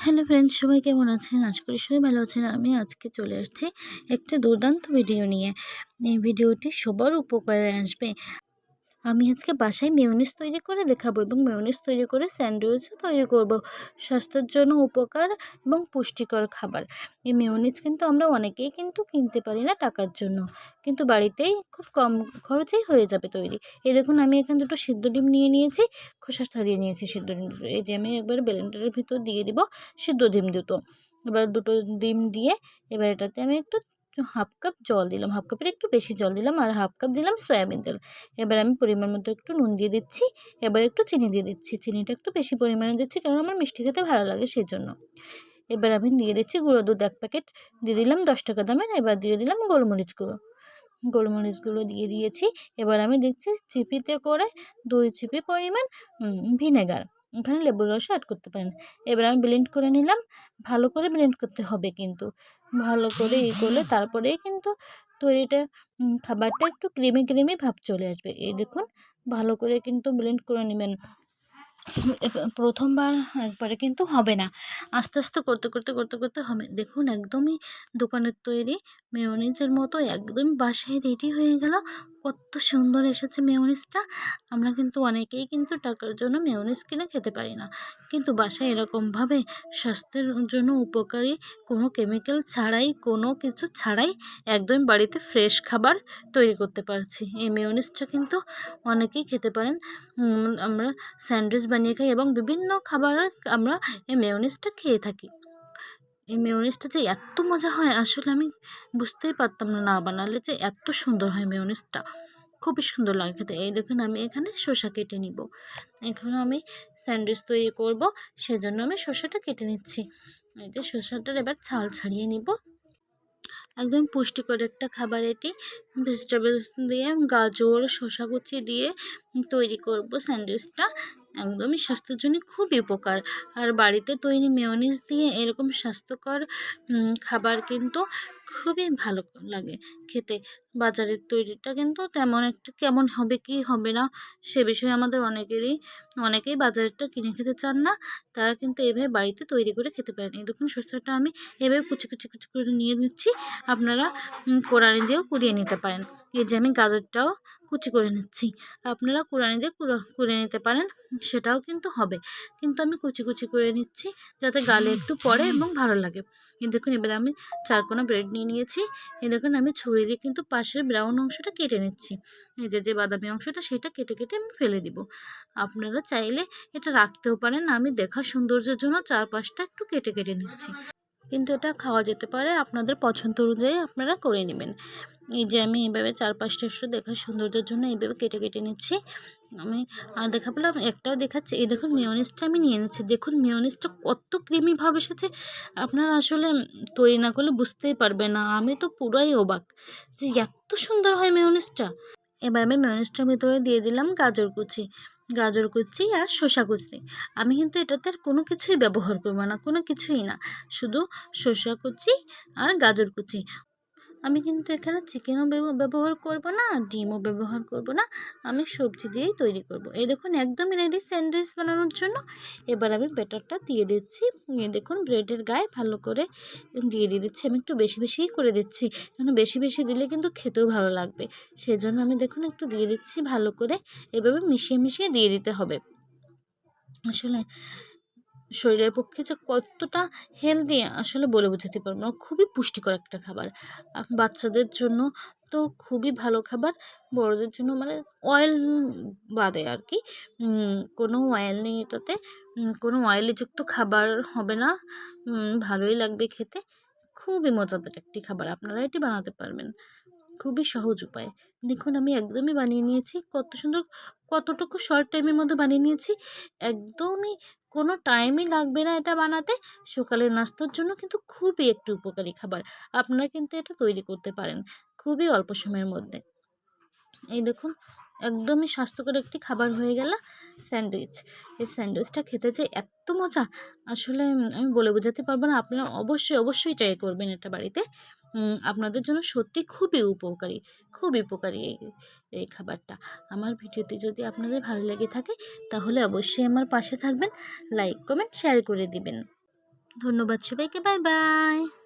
Hello friends, সবাই কেমন আছেন? আশা করি সবাই ভালো আছেন। আমি আজকে চলে আসছি একটা দুর্দান্ত ভিডিও নিয়ে। এই ভিডিওটি সবার উপকারে আসবে। আমি আজকে বাসায় মেয়নিজ তৈরি করে দেখাবো এবং মেয়নিজ তৈরি করে স্যান্ডউইচও তৈরি করব। স্বাস্থ্যের জন্য উপকার এবং পুষ্টিকর খাবার। এই মেয়নিজ কিন্তু আমরা অনেকেই কিন্তু কিনতে পারি না টাকার জন্য। কিন্তু বাড়িতেই খুব কম খরচেই হয়ে যাবে তৈরি। এই দেখুন, আমি এখানে দুটো সিদ্ধ ডিম নিয়ে নিয়েছি, খোসা ছাড়িয়ে নিয়েছি সিদ্ধ ডিম দুটো। এই যে আমি একবার ব্লেন্ডারের ভিতর দিয়ে দিব সিদ্ধ ডিম দুটো। এবার দুটো ডিম দিয়ে এবার এটাতে আমি একটু হাফ কাপ জল দিলাম। হাফ কাপের একটু বেশি জল দিলাম আর হাফ কাপ দিলাম সয়াবিন তেল। এবার আমি পরিমাণ মতো একটু নুন দিয়ে দিচ্ছি, এবার একটু চিনি দিয়ে দিচ্ছি। চিনিটা একটু বেশি পরিমাণে দিচ্ছি কারণ আমার মিষ্টি খেতে ভালো লাগে সেই জন্য এবার আমি দিয়ে দিচ্ছি গুঁড়ো দুধ এক প্যাকেট। দিয়ে দিলাম দশ টাকা দামের, এবার দিয়ে দিলাম গোলমরিচ গুঁড়ো। গোলমরিচগুলো দিয়ে দিয়েছি। এবার আমি দেখছি চিপিতে করে দুই চিপি পরিমাণ ভিনেগার। এখানে লেবুর রসও অ্যাড করতে পারেন। এবার আমি ব্লেন্ড করে নিলাম। ভালো করে ব্লেন্ড করতে হবে কিন্তু। ভালো করে ই করলে তারপরেই কিন্তু তৈরিটা খাবারটা একটু ক্রিমি ক্রিমি ভাব চলে আসবে। এই দেখুন, ভালো করে কিন্তু ব্লেন্ড করে নেবেন। প্রথমবার, একবারে কিন্তু হবে না। আস্তে আস্তে করতে করতে করতে করতে হবে। দেখুন, একদমই দোকানের তৈরি। মেয়নিজের মতো একদমই বাসায় রেডি হয়ে গেল। কত সুন্দর এসেছে মেয়নিজটা। আমরা কিন্তু অনেকেই কিন্তু টাকার জন্য মেয়নিজ কিনে খেতে পারি না। কিন্তু বাসায় এরকমভাবে স্বাস্থ্যের জন্য উপকারী কোনো কেমিক্যাল ছাড়াই, কোনো কিছু ছাড়াই একদম বাড়িতে ফ্রেশ খাবার তৈরি করতে পারছি। এই মেয়নিজটা কিন্তু অনেকেই খেতে পারেন। আমরা স্যান্ডউইচ বানিয়ে খাই এবং বিভিন্ন খাবার আমরা এই মেয়নিজটা খেয়ে থাকি। এই মেয়নিজটা যে এত মজা হয়, আসলে আমি বুঝতেই পারতাম না না বানালে যে এত সুন্দর হয় মেয়নিজটা। খুবই সুন্দর লাগে খেতে। এই দেখুন, আমি এখানে শসা কেটে নিব। এখন আমি স্যান্ডউইচ তৈরি করব, সেজন্য আমি শসাটা কেটে নিচ্ছি। এই যে শসাটার এবার ছাল ছাড়িয়ে নিব। একদম পুষ্টিকর একটা খাবার এটি। ভেজিটেবলস দিয়ে গাজর, শসা কুচি দিয়ে তৈরি করব স্যান্ডউইচটা। একদমই স্বাস্থ্যের জন্য খুবই উপকার। আর বাড়িতে তৈরি মেয়নিজ দিয়ে এরকম স্বাস্থ্যকর খাবার কিন্তু খুবই ভালো লাগে খেতে। বাজারের তৈরিটা কিন্তু তেমন একটা কেমন হবে কি হবে না সে বিষয়ে আমাদের অনেকেরই, অনেকেই বাজারেরটা কিনে খেতে চান না। তারা কিন্তু এভাবে বাড়িতে তৈরি করে খেতে পারেন। এই দেখুন শসাটা আমি এভাবে কুচি কুচি কুচি করে নিয়ে নিচ্ছি। আপনারা কোরআনি দিয়েও কুড়িয়ে নিতে পারেন। এই যে আমি গাজরটাও কুচি করে নিচ্ছি। আপনারা কুড়ানি দিয়ে কুড়ে নিতে পারেন, সেটাও কিন্তু হবে। কিন্তু আমি কুচি কুচি করে নিচ্ছি যাতে গালে একটু পড়ে এবং ভালো লাগে। এই দেখুন, এবার আমি চারকোনা ব্রেড নিয়ে নিয়েছি। এ দেখুন, আমি ছুরি দিয়ে কিন্তু পাশের ব্রাউন অংশটা কেটে নিচ্ছি। এই যে যে বাদামি অংশটা, সেটা কেটে কেটে আমি ফেলে দিব। আপনারা চাইলে এটা রাখতেও পারেন। আমি দেখা সৌন্দর্যের জন্য চারপাশটা একটু কেটে কেটে নিচ্ছি। কিন্তু এটা খাওয়া যেতে পারে। আপনাদের পছন্দ অনুযায়ী আপনারা করে নেবেন। এই যে আমি এইভাবে চার পাঁচটা একটু দেখার সৌন্দর্যের জন্য এইভাবে কেটে কেটে নিচ্ছি। আমি আর দেখা পেলাম একটাও দেখাচ্ছি। এই দেখুন, মেয়নিজটা আমি নিয়ে নিচ্ছি দেখুন, মেয়নিজটা কত ক্রিমি ভাব এসেছে। আপনারা আসলে তৈরি না করলে বুঝতেই পারবে না। আমি তো পুরাই অবাক যে এত সুন্দর হয় মেয়নিজটা। এবার আমি মেয়নিজটার ভিতরে দিয়ে দিলাম গাজর কুচি। গাজর কুচি আর শসা কুচি। আমি কিন্তু এটাতে আর কোনো কিছুই ব্যবহার করব না, কোনো কিছুই না। শুধু শসা কুচি আর গাজর কুচি। আমি কিন্তু এখানে চিকেনও ব্যবহার করব না, ডিমও ব্যবহার করব না, আমি সবজি দিয়েই তৈরি করব। এই দেখুন, একদমই রেডি স্যান্ডউইচ বানানোর জন্য। এবার আমি ব্যাটারটা দিয়ে দিচ্ছি। দেখুন ব্রেডের গায়ে ভালো করে দিয়ে দিয়ে দিচ্ছি। আমি একটু বেশি বেশিই করে দিচ্ছি, কেন বেশি বেশি দিলে কিন্তু খেতেও ভালো লাগবে। সেই জন্য আমি দেখুন, একটু দিয়ে দিচ্ছি ভালো করে। এভাবে মিশিয়ে মিশিয়ে দিয়ে দিতে হবে। আসলে শরীরের পক্ষে যে কতটা হেলদি আসলে বলে বোঝাতে পারব না। খুবই পুষ্টিকর একটা খাবার। বাচ্চাদের জন্য তো খুবই ভালো খাবার। বড়দের জন্য মানে অয়েল বাদে আর কি। কোনো অয়েল নেই এটাতে। কোনো অয়েলিযুক্ত খাবার হবে না। ভালোই লাগবে খেতে। খুবই মজাদার একটি খাবার। আপনারা এটি বানাতে পারবেন। খুবই সহজ উপায়। দেখুন, আমি একদমই বানিয়ে নিয়েছি। কত সুন্দর, কতটুকু শর্ট টাইমের মধ্যে বানিয়ে নিয়েছি। একদমই কোনো টাইমই লাগবে না এটা বানাতে। সকালের নাস্তার জন্য কিন্তু খুবই একটু উপকারী খাবার। আপনারা কিন্তু এটা তৈরি করতে পারেন খুবই অল্প সময়ের মধ্যে। এই দেখুন, একদমই স্বাস্থ্যকর একটি খাবার হয়ে গেল স্যান্ডউইচ। এই স্যান্ডউইচটা খেতে যে এত মজা! আসলে আমি বলে বোঝাতে পারব না, আপনারা অবশ্যই অবশ্যই ট্রাই করবেন এটা বাড়িতে। আপনাদের জন্য সত্যি খুবই উপকারী খুবই উপকারী এই এই খাবারটা। আমার ভিডিওতে যদি আপনাদের ভালো লেগে থাকে, তাহলে অবশ্যই আমার পাশে থাকবেন লাইক কমেন্ট শেয়ার করে দিবেন। ধন্যবাদ সবাইকে বাই বাই